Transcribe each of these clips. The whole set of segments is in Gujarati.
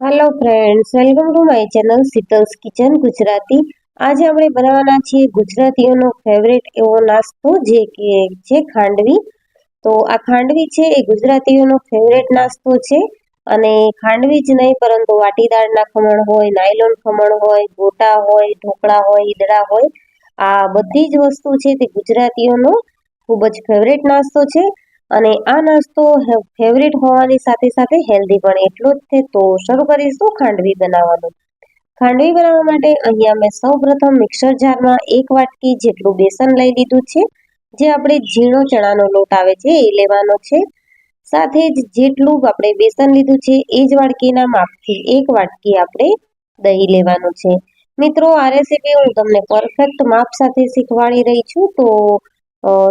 Hello friends welcome to my channel Sheetal's kitchen Gujarati આજે આપણે બનાવવાના છીએ ગુજરાતીઓનો ફેવરેટ એવો નાસ્તો જે કે છે ખાંડવી. તો આ ખાંડવી છે એ ગુજરાતીઓનો ફેવરેટ નાસ્તો છે અને ખાંડવી જ નહીં પરંતુ વાટીદાળના ખમણ હોય નાયલોન ખમણ હોય, ગોટા હોય, ઢોકળા હોય, ઈદડા હોય, આ બધી જ વસ્તુ છે તે ગુજરાતીઓનો ખૂબ જ ફેવરેટ નાસ્તો છે. અને આ નાસ્તો ફેવરેટ હોવાની સાથે સાથે હેલ્ધી પણ એટલો જ છે. તો શરૂ કરીશું ખાંડવી બનાવવાનું. ખાંડવી બનાવવા માટે અહીંયા મેં સૌ પ્રથમ મિક્સર જારમાં એક વાટકી જેટલું બેસન લઈ લીધું છે. જે આપણે ઝીણો ચણાનો લોટ આવે છે એ લેવાનો છે. સાથે જ જેટલું આપણે બેસન લીધું છે એ જ વાટકીના માપથી એક વાટકી આપણે દહીં લેવાનું છે. મિત્રો, આ રેસીપી હું તમને પરફેક્ટ માપ સાથે શીખવાડી રહી છું. તો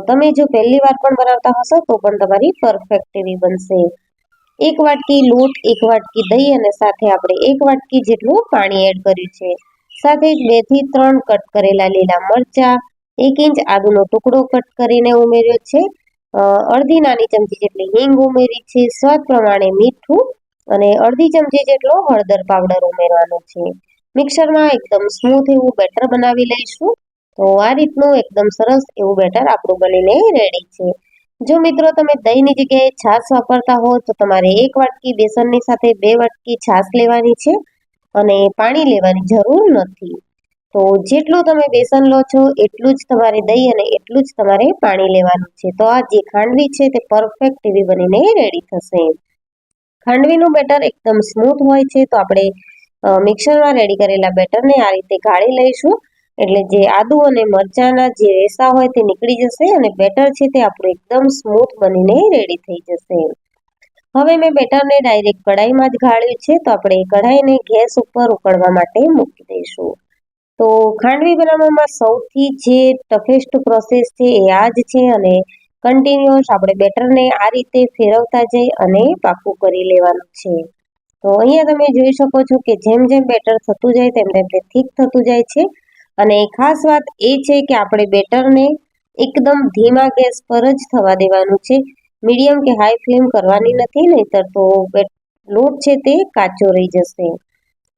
તમે જો પહેલી વાર પણ બનાવતા હશો, તો પણ તમારી પરફેક્ટ એવી બનશે. એક વાટકી લોટ, એક વાટકી દહીં અને સાથે આપણે એક વાટકી જેટલું પાણી એડ કર્યું છે. સાથે જ બેથી ત્રણ કટ કરેલા લીલા મરચા, એક ઇંચ આદુનો ટુકડો કટ કરીને ઉમેર્યો છે. અડધી નાની ચમચી જેટલી હિંગ ઉમેરી છે. સ્વાદ પ્રમાણે મીઠું અને અડધી ચમચી જેટલો હળદર પાવડર ઉમેરવાનો છે. મિક્સરમાં એકદમ સ્મૂથ એવું બેટર બનાવી લઈશું. તો આ રીતનું એકદમ સરસ એવું બેટર આપણું બનીને રેડી છે. જો મિત્રો તમે દહીંની જગ્યાએ છાશ વાપરતા હો, તો તમારે એક વાટકી બેસનની સાથે બે વાટકી છાશ લેવાની છે અને પાણી લેવાની જરૂર નથી. તો જેટલું તમે બેસન લો છો, એટલું જ તમારે દહીં અને એટલું જ તમારે પાણી લેવાનું છે. તો આ જે ખાંડવી છે તે પરફેક્ટ એવી બનીને રેડી થશે. ખાંડવીનું બેટર એકદમ સ્મૂથ હોય છે, તો આપણે મિક્સરમાં રેડી કરેલા બેટરને આ રીતે ગાળી લઈશું. એટલે જે આદુ અને મરચાંના જે રેસા હોય તે નીકળી જશે અને બેટર છે તે આપણું એકદમ સ્મૂથ બનીને રેડી થઈ જશે. હવે મેં બેટરને ડાયરેક્ટ કઢાઈમાં જ ગાળ્યું છે, તો આપણે કઢાઈને ગેસ ઉપર ઉકળવા માટે મૂકી દઈશું. તો ખાંડવી બનાવવામાં સૌથી જે ટફેસ્ટ પ્રોસેસ છે એ આ જ છે અને કન્ટિન્યુઅસ આપણે બેટરને આ રીતે ફેરવતા જઈ અને પાકું કરી લેવાનું છે. તો અહીંયા તમે જોઈ શકો છો કે જેમ જેમ બેટર થતું જાય તેમ તેમ તે થીક થતું જાય છે. અને ખાસ વાત એ છે કે આપણે બેટરને એકદમ ધીમા ગેસ પર જ થવા દેવાનું છે. મીડિયમ કે હાઈ ફ્લેમ કરવાની નથી, નહીતર તો લોટ છે તે કાચો રહી જશે.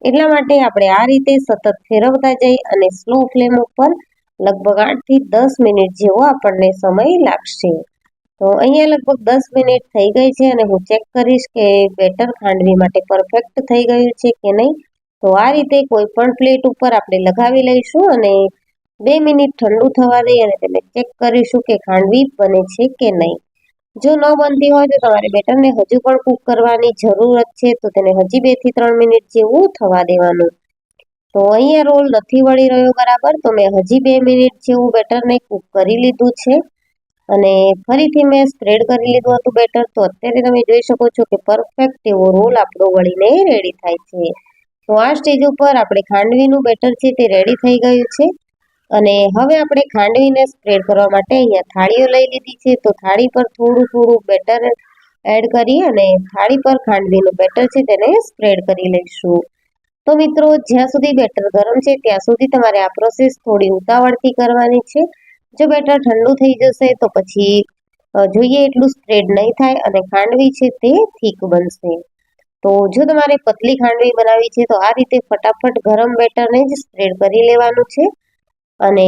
એટલા માટે આપણે આ રીતે સતત ફેરવતા જઈ અને સ્લો ફ્લેમ ઉપર લગભગ આઠથી દસ મિનિટ જેવો આપણને સમય લાગશે. તો અહીંયા લગભગ દસ મિનિટ થઈ ગઈ છે અને હું ચેક કરીશ કે બેટર ખાંડવી માટે પરફેક્ટ થઈ ગયું છે કે નહીં. તો આ રીતે કોઈ પણ પ્લેટ ઉપર આપણે લગાવી લઈશું અને બે મિનિટ ઠંડુ થવા દઈએ અને તેને ચેક કરીશું કે ખાંડવી બને છે કે નહીં. જો ન બનતી હોય તો તમારે બેટરને હજુ પણ કૂક કરવાની જરૂરત છે, તો તેને હજી બેથી ત્રણ મિનિટ જેવું થવા દેવાનું. તો અહીંયા રોલ નથી વળી રહ્યો બરાબર, તો મેં હજી બે મિનિટ જેવું બેટરને કૂક કરી લીધું છે. અને ફરીથી મેં સ્પ્રેડ કરી લીધું હતું બેટર, તો અત્યારે તમે જોઈ શકો છો કે પરફેક્ટ એવો રોલ આપણો વળીને રેડી થાય છે. તો આ સ્ટેજ ઉપર આપણે ખાંડવીનું બેટર છે તે રેડી થઈ ગયું છે. અને હવે આપણે ખાંડવીને સ્પ્રેડ કરવા માટે અહીંયા થાળીઓ લઈ લીધી છે. તો થાળી પર થોડું થોડું બેટર એડ કરી અને થાળી પર ખાંડવીનું બેટર છે તેને સ્પ્રેડ કરી લઈશું. તો મિત્રો, જ્યાં સુધી બેટર ગરમ છે, ત્યાં સુધી તમારે આ પ્રોસેસ થોડી ઉતાવળથી કરવાની છે. જો બેટર ઠંડુ થઈ જશે, તો પછી જોઈએ એટલું સ્પ્રેડ નહીં થાય અને ખાંડવી છે તે થીક બનશે. તો જો તમારે પતલી ખાંડવી બનાવી છે, તો આ રીતે ફટાફટ ગરમ બેટરને જ સ્પ્રેડ કરી લેવાનું છે. અને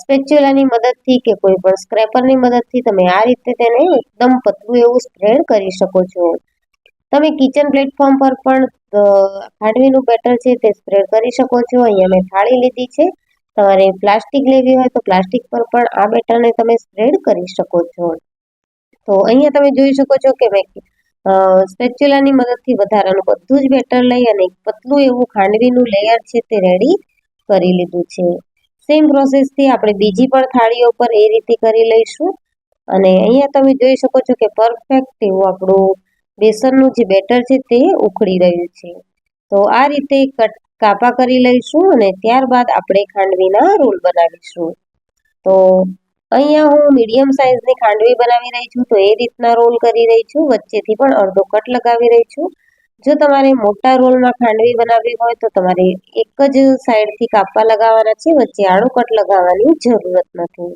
સ્પેચ્યુલાની મદદથી કે કોઈ પણ સ્ક્રેપરની મદદથી તમે આ રીતે તેને એકદમ પતલું એવું સ્પ્રેડ કરી શકો છો. તમે કિચન પ્લેટફોર્મ પર પણ ખાંડવીનું બેટર છે તે સ્પ્રેડ કરી શકો છો. અહીંયા મેં થાળી લીધી છે. તમારે પ્લાસ્ટિક લેવી હોય તો પ્લાસ્ટિક પર પણ આ બેટરને તમે સ્પ્રેડ કરી શકો છો. તો અહીંયા તમે જોઈ શકો છો કે મેં સ્પેચ્યુલાની મદદથી વધારાનું બધું જ બેટર લઈ અને પતલું એવું ખાંડવીનું લેયર છે તે રેડી કરી લીધું છે. સેમ પ્રોસેસથી આપણે બીજી પણ થાળીઓ પર એ રીતે કરી લઈશું. અને અહીંયા તમે જોઈ શકો છો કે પરફેક્ટ એવું આપણું બેસનનું જે બેટર છે તે ઉખડી રહ્યું છે. તો આ રીતે કટ કાપા કરી લઈશું અને ત્યારબાદ આપણે ખાંડવીના રોલ બનાવીશું. તો અહીંયા હું મીડિયમ સાઇઝની ખાંડવી બનાવી રહી છું, તો એ રીતના રોલ કરી રહી છું. વચ્ચેથી પણ અડધો કટ લગાવી રહી છું. જો તમારે મોટા રોલમાં ખાંડવી બનાવવી હોય, તો તમારે એક જ સાઈડથી કાપા લગાવવાના છે. વચ્ચે આડો કટ લગાવવાની જરૂરત નથી.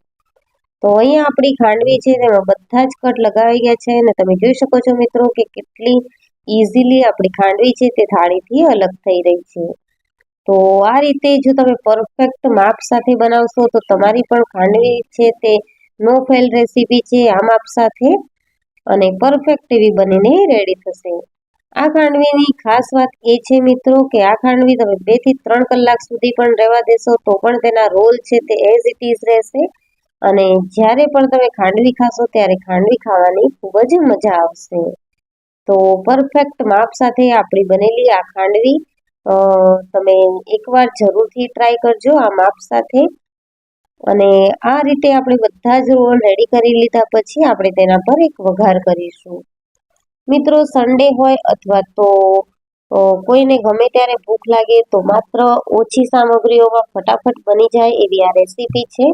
તો અહીંયા આપણી ખાંડવી છે તેમાં બધા જ કટ લગાવી ગયા છે. અને તમે જોઈ શકો છો મિત્રો કે કેટલી ઇઝીલી આપણી ખાંડવી છે, તે થાળીથી અલગ થઈ રહી છે. તો આ રીતે જો તમે પરફેક્ટ માપ સાથે બનાવશો, તો તમારી પણ ખાંડવી છે તે નો ફેલ રેસીપી છે આ માપ સાથે. અને પરફેક્ટ એવી બનીને રેડી થશે. આ ખાંડવીની ખાસ વાત એ છે મિત્રો કે આ ખાંડવી તમે બેથી ત્રણ કલાક સુધી પણ રહેવા દેશો, તો પણ તેના રોલ છે તે એઝ ઇટ ઇઝ રહેશે. અને જ્યારે પણ તમે ખાંડવી ખાશો, ત્યારે ખાંડવી ખાવાની ખૂબ જ મજા આવશે. તો પરફેક્ટ માપ સાથે આપણી બનેલી આ ખાંડવી તમે એકવાર જરૂરથી ટ્રાય કરજો આ માપ સાથે. અને આ રીતે આપણે બધા જ રોલ રેડી કરી લીધા પછી આપણે તેના પર એક વઘાર કરીશું. મિત્રો સન્ડે હોય અથવા તો કોઈને ગમે ત્યારે ભૂખ લાગે તો માત્ર ઓછી સામગ્રીઓમાં ફટાફટ બની જાય એવી આ રેસીપી છે.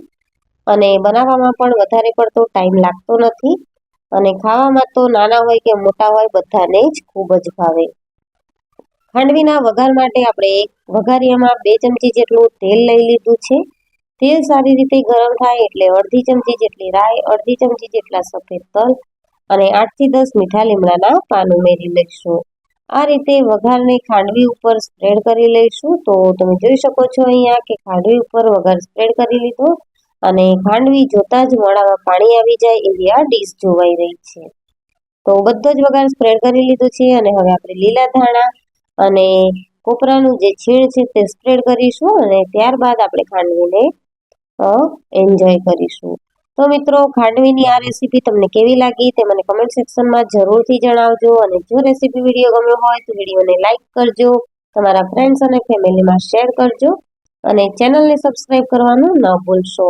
અને બનાવવામાં પણ વધારે પડતો ટાઈમ લાગતો નથી. અને ખાવામાં તો નાના હોય કે મોટા હોય બધાને જ ખૂબ જ ભાવે. ખાંડવીના વઘાર માટે આપણે એક વઘારિયામાં બે ચમચી જેટલું તેલ લઈ લીધું છે. તેલ સારી રીતે ગરમ થાય એટલે અડધી ચમચી જેટલી રાઈ, અડધી ચમચી જેટલા સફેદ તલ અને આઠથી દસ મીઠા લીમડાના પાન ઉમેરી લઈશું. આ રીતે વઘારને ખાંડવી ઉપર સ્પ્રેડ કરી લઈશું. તો તમે જોઈ શકો છો અહીંયા કે ખાંડવી ઉપર વઘાર સ્પ્રેડ કરી લીધો અને ખાંડવી જોતા જ મોડામાં પાણી આવી જાય એવી આ ડીશ જોવાઈ રહી છે. તો બધો જ વઘાર સ્પ્રેડ કરી લીધો છે અને હવે આપણે લીલા ધાણા અને કોપરાનું જે છીણ છે તે સ્પ્રેડ કરીશું અને ત્યારબાદ આપણે ખાંડવીને એન્જોય કરીશું. તો મિત્રો, ખાંડવીની આ રેસીપી તમને કેવી લાગી તે મને કમેન્ટ સેક્શનમાં જરૂરથી જણાવજો અને જો રેસીપી વીડિયો ગમ્યો હોય તો વિડીયોને લાઇક કરજો, તમારા ફ્રેન્ડ્સ અને ફેમિલીમાં શેર કરજો અને ચેનલને સબસ્ક્રાઈબ કરવાનું ન ભૂલશો.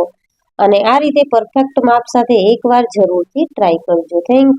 અને આ રીતે પરફેક્ટ માપ સાથે એકવાર જરૂરથી ટ્રાય કરજો. Thank you